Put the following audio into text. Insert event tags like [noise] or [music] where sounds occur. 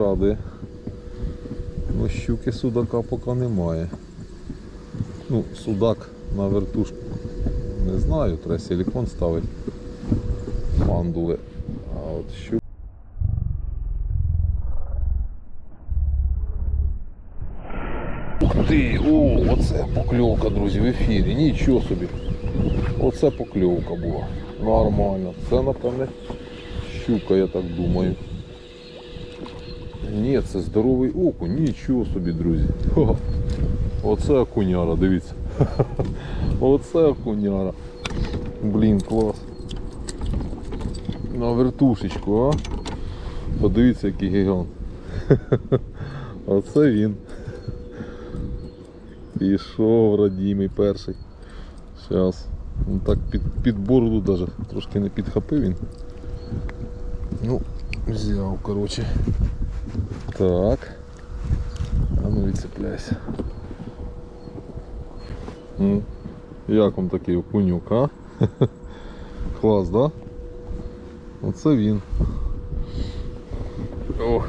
Радує. Ну, щуки судака поки немає. Ну, судак на вертушку. Не знаю, треба силикон ставити. Мандули. А от щук. Ух ти! О, оце покльовка, друзі, в ефірі. Нічого собі. Оце покльовка була. Нормально. Це, напевне, щука, я так думаю. Ні, це здоровий окунь, нічого собі, друзі. Хо. Оце окуняра, дивіться. Оце окуняра. Блін, клас. На вертушечку, а? Подивіться, який гігант. Оце він. Пішов родімий перший. Зараз. Ну так під, під бороду даже трошки не підхопив він. Ну, взяв, коротше. Так. А ну відцепляйся. Як вам такий окунюк, а? [laughs] Клас, да? Оце він. Ох.